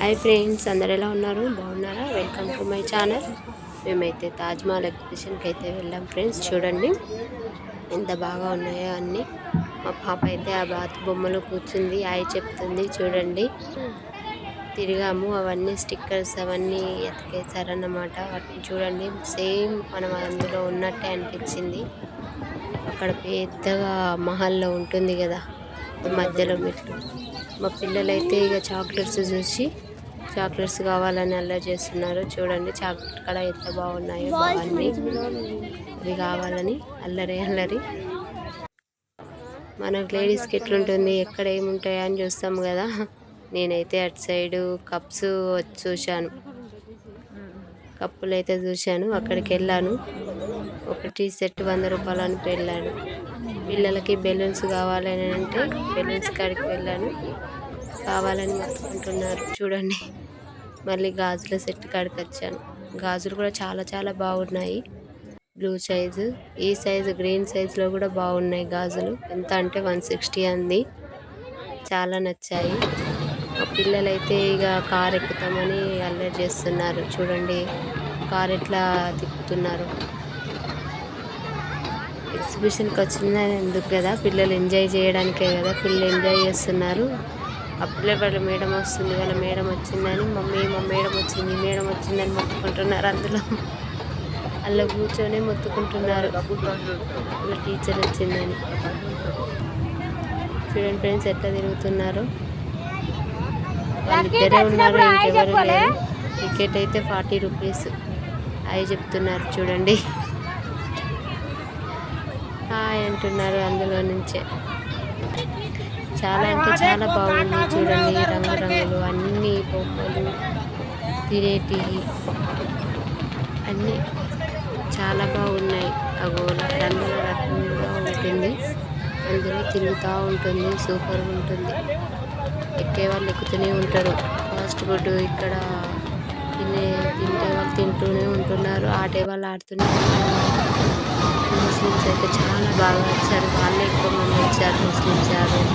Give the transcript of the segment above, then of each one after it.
Hi friends అందరు ఎలా ఉన్నారు? బాగున్నారా? వెల్కమ్ టు మై ఛానల్ మేమైతే తాజ్మహల్ ఎగ్జిబిషన్కి అయితే వెళ్ళాం ఫ్రెండ్స్ చూడండి. ఎంత బాగా ఉన్నాయో అన్నీ. మా పాప అయితే ఆ బాత్ బొమ్మలో కూర్చుంది హాయ్ చెప్తుంది చూడండి. తిరిగాము అవన్నీ స్టిక్కర్స్ అవన్నీ ఎతికేసారన్నమాట వాటిని చూడండి సేమ్ మనం అందులో ఉన్నట్టే అనిపించింది. అక్కడ పెద్దగా మహల్లో ఉంటుంది కదా. మధ్యలో మెట్లు మా పిల్లలైతే ఇక చాక్లెట్స్ చూసి చాక్లెట్స్ కావాలని అల్లరి చేస్తున్నారు. చూడండి చాక్లెట్ కూడా ఎంత బాగున్నాయో బాగున్నాయి అవి కావాలని అల్లరి అల్లరి. మనకు లేడీస్కి ఎట్లుంటుంది ఎక్కడ ఏముంటాయా అని చూస్తాం కదా. నేనైతే అటు సైడు కప్స్ చూశాను. కప్పులు అయితే చూశాను అక్కడికి వెళ్ళాను. ఒక టీ సెట్ వంద రూపాయలు అని వెళ్ళాను పిల్లలకి బెలూన్స్ కావాలని అంటే బెలూన్స్ కాడికి వెళ్ళాను. కావాలని మొత్తుకుంటున్నారు చూడండి మళ్ళీ గాజుల సెట్ కాడికి వచ్చాను. గాజులు కూడా చాలా చాలా బాగున్నాయి. బ్లూ సైజు ఈ సైజు గ్రీన్ సైజులో కూడా బాగున్నాయి గాజులు. ఎంత అంటే వన్ సిక్స్టీ అంది. చాలా నచ్చాయి. పిల్లలైతే ఇక కార్ ఎక్కుతామని అల్లరి చేస్తున్నారు. చూడండి కార్ ఎట్లా తిప్పుతున్నారు. ఎగ్జిబిషన్కి వచ్చింది ఎందుకు కదా పిల్లలు ఎంజాయ్ చేయడానికే కదా పిల్లలు ఎంజాయ్ చేస్తున్నారు. అప్పుడే వాళ్ళ మేడం వస్తుంది వాళ్ళ మేడం వచ్చిందని మమ్మీ మా మేడం వచ్చింది మేడం వచ్చిందని మొత్తుకుంటున్నారు అందులో. అలా కూర్చొని మొత్తుకుంటున్నారు. వాళ్ళ టీచర్ వచ్చిందని. చూడండి ఫ్రెండ్స్ ఎట్లా తిరుగుతున్నారు? వాళ్ళిద్దరే ఉన్నారు ఇంకెవరు లేరు. టికెట్ అయితే ఫార్టీ రూపీస్. అవి చెప్తున్నారు చూడండి. హాయ్ అంటున్నారు అందులో నుంచే. చాలా అంటే చాలా బాగుంది చూడండి రంగురంగులు అన్ని బొమ్మలు తినేటివి అన్నీ చాలా బాగున్నాయి. అగో రంగుల రకంగా ఉంటుంది. అందులో తిరుగుతూ ఉంటుంది సూపర్గా ఉంటుంది. ఎక్కే వాళ్ళు ఎక్కుతూనే ఉంటారు. ఫాస్ట్ ఫుడ్ ఇక్కడ తినే తింటే వాళ్ళు తింటూనే ఉంటున్నారు. ఆడే వాళ్ళు ఆడుతూనే ఉంటున్నారు. ముస్లిమ్స్ అయితే చాలా బాగా వచ్చారు. వాళ్ళే ఎక్కువ మంది వచ్చారు ముస్లిమ్స్ యాదవ్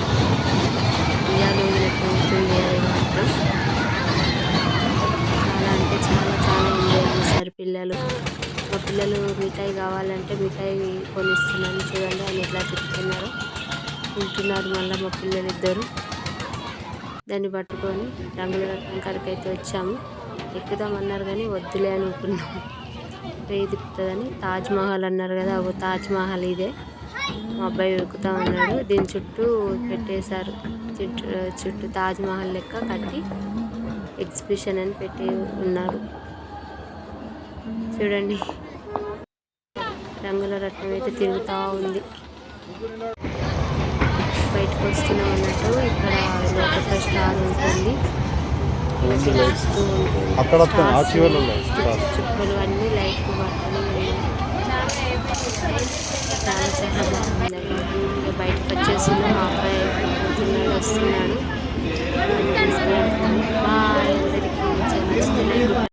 ఇండియాలో ఉంటుంది అది మాత్రం. చాలా అంటే చాలా చాలా ఎంజాయ్ చేశారు పిల్లలు. మా పిల్లలు మిఠాయి కావాలంటే మిఠాయి కొనిస్తున్నాను చూడండి అని ఎట్లా తిప్పుతున్నారు తింటున్నారు మళ్ళీ మా పిల్లలు ఇద్దరు. దాన్ని పట్టుకొని రంగుల రకం కాడికి అయితే వచ్చాము ఎక్కుదామన్నారు కానీ వద్దులే అనుకున్నాము రేయి తాజ్ మహల్ అన్నారు కదా ఒక తాజ్ మహల్ ఇదే. మా అబ్బాయి ఉరుకుతా ఉన్నాడు. దీని చుట్టూ పెట్టేశారు. చుట్టూ చుట్టూ తాజ్ మహల్ లెక్క కట్టి ఎగ్జిబిషన్ అని పెట్టి ఉన్నారు. చూడండి. రంగుల రత్నం అయితే తిరుగుతూ ఉంది. బయటకు వస్తున్నాం అన్నట్టు ఇక్కడ లోపల స్టార్ ఉంటుంది. పిలుస్తూ ఉంటుంది చుక్కలు అన్నీ లైట్ చాలా చాలా బాగుందండి ఇక బయటకు వచ్చేసింది మా అబ్బాయి